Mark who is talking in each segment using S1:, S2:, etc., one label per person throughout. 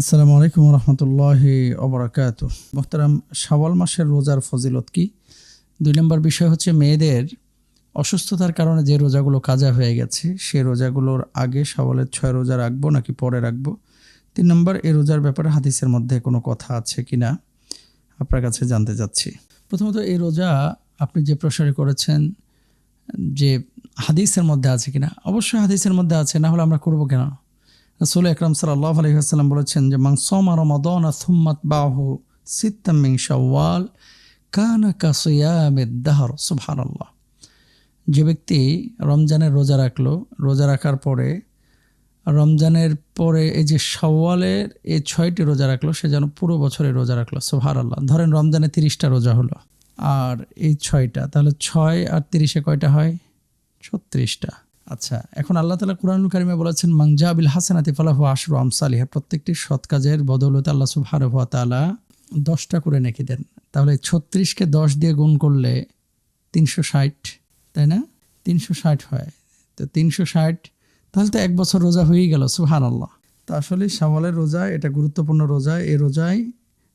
S1: আসসালামু আলাইকুম রহমতুল্লাহ অবরাকাত মোহতারাম, শাওয়াল মাসের রোজার ফজিলত কি? দুই নম্বর বিষয় হচ্ছে মেয়েদের অসুস্থতার কারণে যে রোজাগুলো কাজা হয়ে গেছে, সে রোজাগুলোর আগে শাওয়ালের ছয় রোজা রাখব নাকি পরে রাখব? তিন নম্বর, এই রোজার ব্যাপারে হাদিসের মধ্যে কোনো কথা আছে কি না আপনার কাছে জানতে চাচ্ছি। প্রথমত, এই রোজা আপনি যে প্রসারে করেছেন, যে হাদিসের মধ্যে আছে কিনা? অবশ্যই হাদিসের মধ্যে আছে, না হলে আমরা করব কেন? রসুল আকরাম সাল্লাহ আলহিহাস্লাম বলেছেন যে মাং সোমা রমাদন থুম্মাত বাহু সিত্তামিং শাওয়াল কানা কাসিয়ামেদ দাহর। সুবহান আল্লাহ যে ব্যক্তি রমজানের রোজা রাখল, রোজা রাখার পরে, রমজানের পরে এই যে শাওয়ালের এই ছয়টি রোজা রাখল, সে যেন পুরো বছরে রোজা রাখল। সোহার আল্লাহ ধরেন রমজানে তিরিশটা রোজা হলো, আর এই ছয়টা, তাহলে ছয় আর তিরিশে কয়টা হয়? ছত্রিশটা। আচ্ছা এখন আল্লাহ তালা কুরআনুল কারিমে বলেছেন মাংজাবিল হাসানাতি ফালাহু আশরু আমসালিহা প্রত্যেকটি সৎ কাজের বদৌলতে আল্লাহ সুবহানাহু ওয়া তাআলা দশটা করে নেকি দেন। তাহলে ছত্রিশকে দশ দিয়ে গুণ করলে তিনশো ষাট, তাই না? তিনশো ষাট হয়। তো তিনশো ষাট, তাহলে তো এক বছর রোজা হয়েই গেল সুহান আল্লাহ তো আসলে শাওয়ালের রোজা, এটা গুরুত্বপূর্ণ রোজা এই রোজায়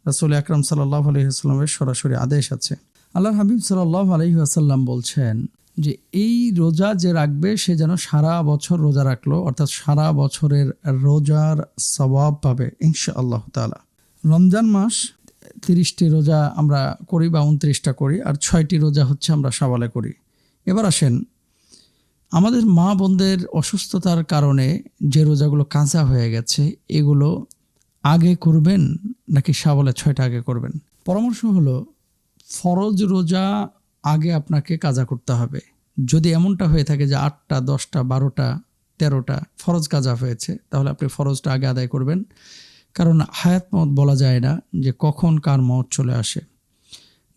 S1: রাসুল আকরাম সাল্লাহ আলহিহাস্লামের সরাসরি আদেশ আছে। আল্লাহ হাবিব সাল্লাহ আলহিহাসাল্লাম বলছেন যে এই রোজা যে রাখবে, সে যেন সারা বছর রোজা রাখল, অর্থাৎ সারা বছরের রোজার সবাব পাবে ইনশা আল্লাহ তালা রমজান মাস তিরিশটি রোজা আমরা করি বা উনত্রিশটা করি, আর ছয়টি রোজা হচ্ছে আমরা সাবালে করি। এবার আসেন, আমাদের মা বোনদের অসুস্থতার কারণে যে রোজাগুলো কাঁচা হয়ে গেছে, এগুলো আগে করবেন নাকি সাবলে ছয়টা আগে করবেন? পরামর্শ হলো, ফরজ রোজা আগে আপনাকে কাজা করতে হবে। যদি এমনটা হয়ে থাকে যে আটটা, দশটা, বারোটা, তেরোটা ফরজ কাজা হয়েছে, তাহলে আপনি ফরজটা আগে আদায় করবেন। কারণ হায়াত মত বলা যায় না যে কখন কার মত চলে আসে।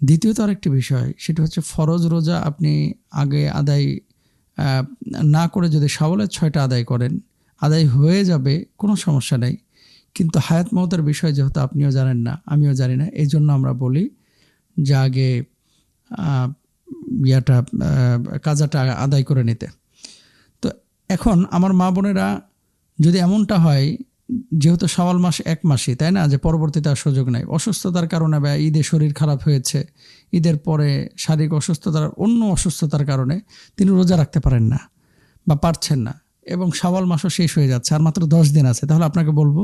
S1: দ্বিতীয়ত আরেকটি বিষয়, সেটা হচ্ছে ফরজ রোজা আপনি আগে আদায় না করে যদি সাবলের ছয়টা আদায় করেন, আদায় হয়ে যাবে, কোনো সমস্যা নেই। কিন্তু হায়াত মহতের বিষয় যেহেতু আপনিও জানেন না, আমিও জানি না এই জন্য আমরা বলি যে আগে ইয়াটা কাজাটা আদায় করে নিতে। তো এখন আমার মা বোনেরা যদি এমনটা হয়, যেহেতু সওয়াল মাস এক মাসই, তাই না? যে পরবর্তীতে আর সুযোগ নাই। অসুস্থতার কারণে বা ঈদে শরীর খারাপ হয়েছে, ঈদের পরে শারীরিক অসুস্থতার, অন্য অসুস্থতার কারণে তিনি রোজা রাখতে পারেন না বা পারছেন না এবং সাওয়াল মাসও শেষ হয়ে যাচ্ছে, আর মাত্র দশ দিন আছে। তাহলে আপনাকে বলব,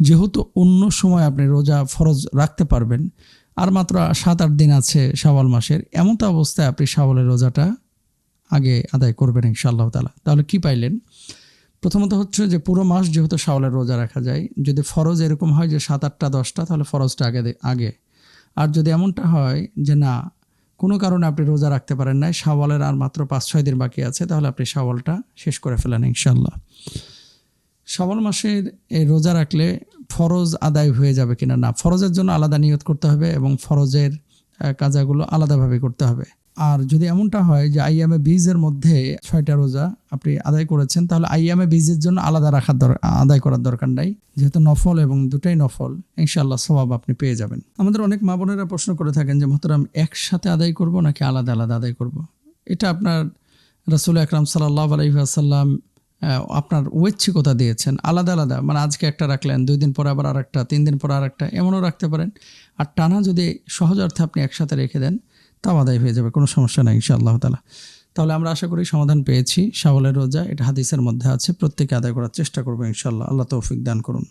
S1: যেহেতু অন্য সময় আপনি রোজা ফরজ রাখতে পারবেন আর মাত্র সাত, আট দিন আছে শাওয়াল মাসের। এমন তো অবস্থায় আপনি শাওয়ালের রোজাটা আগে আদায় করবেন ইনশাআল্লাহ তালা তাহলে কি পাইলেন? প্রথমত হচ্ছে যে পুরো মাস যেহেতু শাওয়ালের রোজা রাখা যায়, যদি ফরজ এরকম হয় যে সাত, আটটা, দশটা, তাহলে ফরজটা আগে আগে। আর যদি এমনটা হয় যে না, কোনো কারণে আপনি রোজা রাখতে পারেন নাই, শাওয়ালের আর মাত্র পাঁচ, ছয় দিন বাকি আছে, তাহলে আপনি শাওয়ালটা শেষ করে ফেলেন ইনশাল্লাহ শাওয়াল মাসের এই রোজা রাখলে ফরজ আদায় হয়ে যাবে কিনা না? ফরজের জন্য আলাদা নিয়ত করতে হবে এবং ফরজের কাজাগুলো আলাদাভাবে করতে হবে। আর যদি এমনটা হয় যে আইয়ামে বীজের মধ্যে ছয়টা রোজা আপনি আদায় করেছেন, তাহলে আইয়ামে বীজের জন্য আলাদা রাখার আদায় করার দরকার নাই। যেহেতু নফল এবং দুটাই নফল ইনশাল্লাহ স্বভাব আপনি পেয়ে যাবেন। আমাদের অনেক মা বোনেরা প্রশ্ন করে থাকেন যে, মোহতারাম, একসাথে আদায় করব নাকি আলাদা আলাদা আদায় করব। এটা আপনার রসুল আকরাম সাল্লাহ আলহিহাসাল্লাম আপনার ঐচ্ছিকতা দিয়েছেন। আলাদা আলাদা। মানে আজকে একটা রাখলেন, দুই দিন পরে আবার আরেকটা, তিন দিন পর আরেকটা, এমনও রাখতে পারেন। আর টানা যদি সহজ অর্থে আপনি একসাথে রেখে দেন, তাও আদায় হয়ে যাবে, কোনো সমস্যা নাই ইনশাআল্লাহ তালা তাহলে আমরা আশা করি সমাধান পেয়েছি। সাবলের রোজা, এটা হাদিসের মধ্যে আছে। প্রত্যেকে আদায় করার চেষ্টা করব ইনশাল্লাহ আল্লাহ তৌফিক দান করুন।